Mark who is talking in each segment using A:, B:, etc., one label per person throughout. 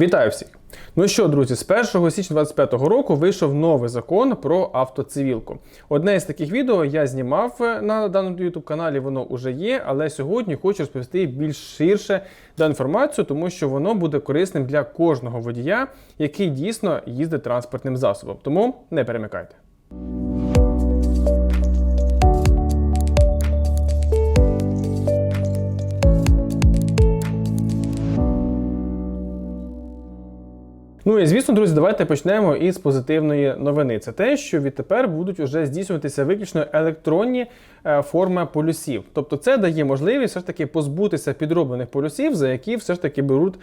A: Вітаю всіх! Ну що, друзі, з 1 січня 2025 року вийшов новий закон про автоцивілку. Одне із таких відео я знімав е, на даному YouTube каналі, воно вже є, але сьогодні хочу розповісти більш ширше дану інформацію, тому що воно буде корисним для кожного водія, який дійсно їздить транспортним засобом. Тому не перемикайте. Ну і звісно, друзі, давайте почнемо із позитивної новини. Це те, що відтепер будуть уже здійснюватися виключно електронні е, форми полюсів. Тобто це дає можливість все ж таки позбутися підроблених полюсів, за які все ж таки беруть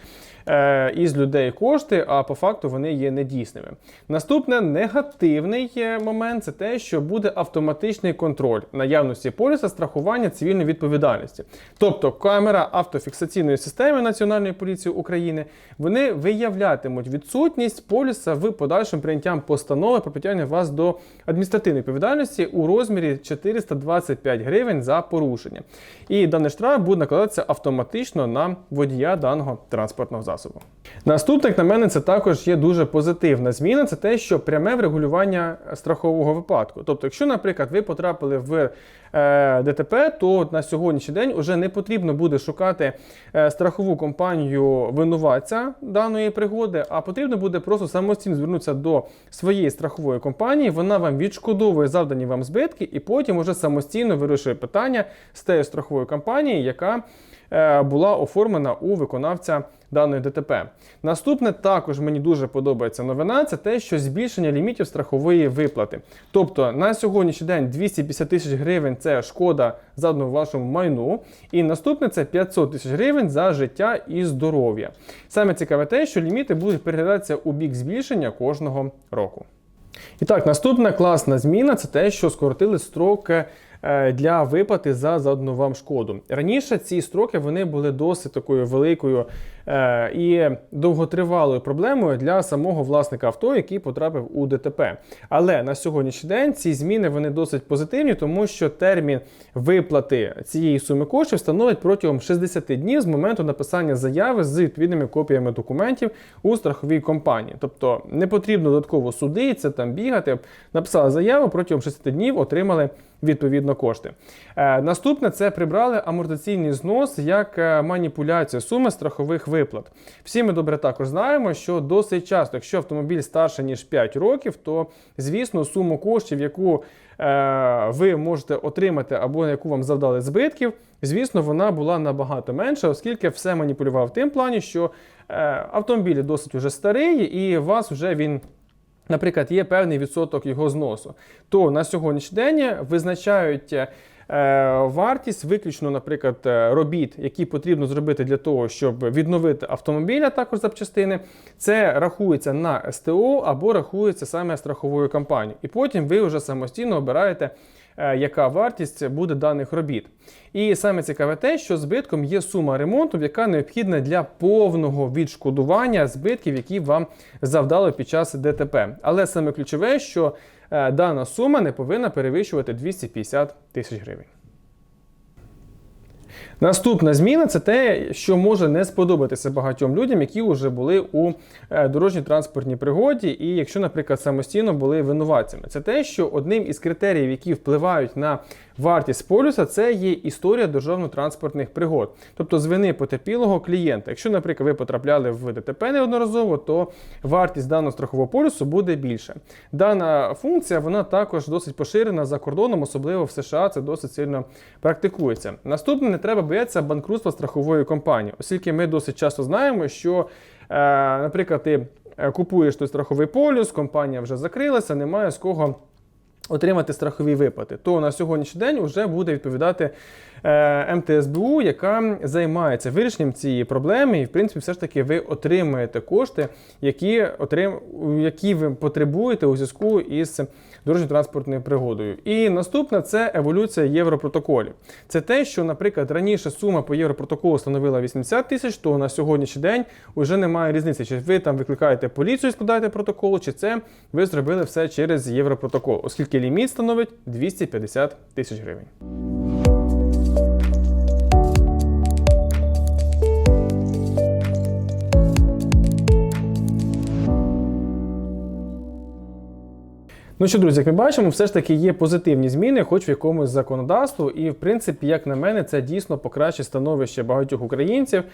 A: е, із людей кошти, а по факту вони є недійсними. Наступне негативний е, момент це те, що буде автоматичний контроль наявності полюса страхування цивільної відповідальності. Тобто камера автофіксаційної системи Національної поліції України вони виявлятимуть відсутність полюса в подальшим прийняттям постанови про притягнення вас до адміністративної відповідальності у розмірі 425 гривень за порушення. І даний штраф буде накладатися автоматично на водія даного транспортного засобу. Наступне, як на мене, це також є дуже позитивна зміна. Це те, що пряме врегулювання страхового випадку. Тобто, якщо, наприклад, ви потрапили в е, ДТП, то на сьогоднішній день вже не потрібно буде шукати е, страхову компанію винуватця даної пригоди, а потрібно буде просто самостійно звернутися до своєї страхової компанії. Вона вам відшкодовує завдані вам збитки, і потім уже самостійно вирішує питання з тією страховою компанією, яка була оформлена у виконавця даної ДТП. Наступне також мені дуже подобається новина. Це те, що збільшення лімітів страхової виплати. Тобто на сьогоднішній день 250 тисяч гривень це шкода задану вашому майну. І наступне це 500 тисяч гривень за життя і здоров'я. Саме цікаве те, що ліміти будуть переглядатися у бік збільшення кожного року. І так, наступна класна зміна це те, що скоротили строки е, для виплати за задану вам шкоду. Раніше ці строки вони були досить такою великою е, і довготривалою проблемою для самого власника авто, який потрапив у ДТП. Але на сьогоднішній день ці зміни вони досить позитивні, тому що термін виплати цієї суми коштів становить протягом 60 днів з моменту написання заяви з відповідними копіями документів у страховій компанії. Тобто не потрібно додатково судитися, там бігати. Написали заяву протягом 60 днів, отримали відповідно кошти. Е, наступне це прибрали амортизаційний знос як е, маніпуляція суми страхових виплат. Всі ми добре також знаємо, що досить часто, якщо автомобіль старше ніж 5 років, то звісно суму коштів, яку е, ви можете отримати або на яку вам завдали збитків, звісно, вона була набагато менша, оскільки все маніпулював в тим плані, що е, автомобіль досить уже старий, і у вас вже він. Наприклад, є певний відсоток його зносу, то на сьогоднішній день визначають е, вартість виключно, наприклад, е, робіт, які потрібно зробити для того, щоб відновити автомобіль, а також запчастини. Це рахується на СТО або рахується саме страховою компанією. І потім ви вже самостійно обираєте. е, Яка вартість буде даних робіт? І саме цікаве те, що збитком є сума ремонту, яка необхідна для повного відшкодування збитків, які вам завдали під час ДТП. Але саме ключове, що е, дана сума не повинна перевищувати 250 тисяч гривень. Наступна зміна це те, що може не сподобатися багатьом людям, які вже були у е, дорожній транспортній пригоді, і якщо, наприклад, самостійно були винуватцями. Це те, що одним із критеріїв, які впливають на вартість полюса, це є історія дорожньо-транспортних пригод, тобто з вини потерпілого клієнта. Якщо, наприклад, ви потрапляли в ДТП неодноразово, то вартість даного страхового полюсу буде більше. Дана функція вона також досить поширена за кордоном, особливо в США це досить сильно практикується. Наступне не треба боятися банкрутства страхової компанії, оскільки ми досить часто знаємо, що, е, наприклад, ти е, купуєш той страховий полюс, компанія вже закрилася, немає з кого. Отримати страхові виплати, то на сьогоднішній день вже буде відповідати е, МТСБУ, яка займається вирішенням цієї проблеми, і в принципі, все ж таки ви отримаєте кошти, які отрим... які ви потребуєте у зв'язку із дорожньо-транспортною пригодою. І наступне це еволюція європротоколів. Це те, що, наприклад, раніше сума по європротоколу становила 80 тисяч, то на сьогоднішній день вже немає різниці, чи ви там викликаєте поліцію, і складаєте протокол, чи це ви зробили все через європротокол, оскільки тільки ліміт становить 250 тисяч гривень. Ну що, друзі, як ми бачимо, все ж таки є позитивні зміни, хоч в якомусь законодавству, і в принципі, як на мене, це дійсно покращить становище багатьох українців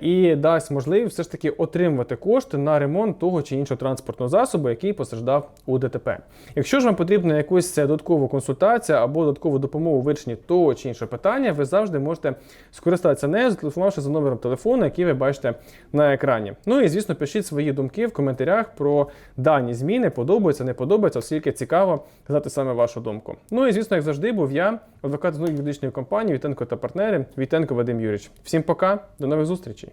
A: і дасть можливість все ж таки отримувати кошти на ремонт того чи іншого транспортного засобу, який постраждав у ДТП. Якщо ж вам потрібна якусь е, додаткова консультація або додаткову допомогу у вирішенні того чи іншого питання, ви завжди можете скористатися нею, зателефонувавши за номером телефону, який ви бачите на екрані. Ну і звісно, пишіть свої думки в коментарях про дані зміни, подобаються, не подобаються, оскільки цікаво знати саме вашу думку. Ну і звісно, як завжди, був я, адвокат з юридичної компанії Вітенко та партнери Вітенко Вадим Юрійович. Всім пока, до нових зустрічей.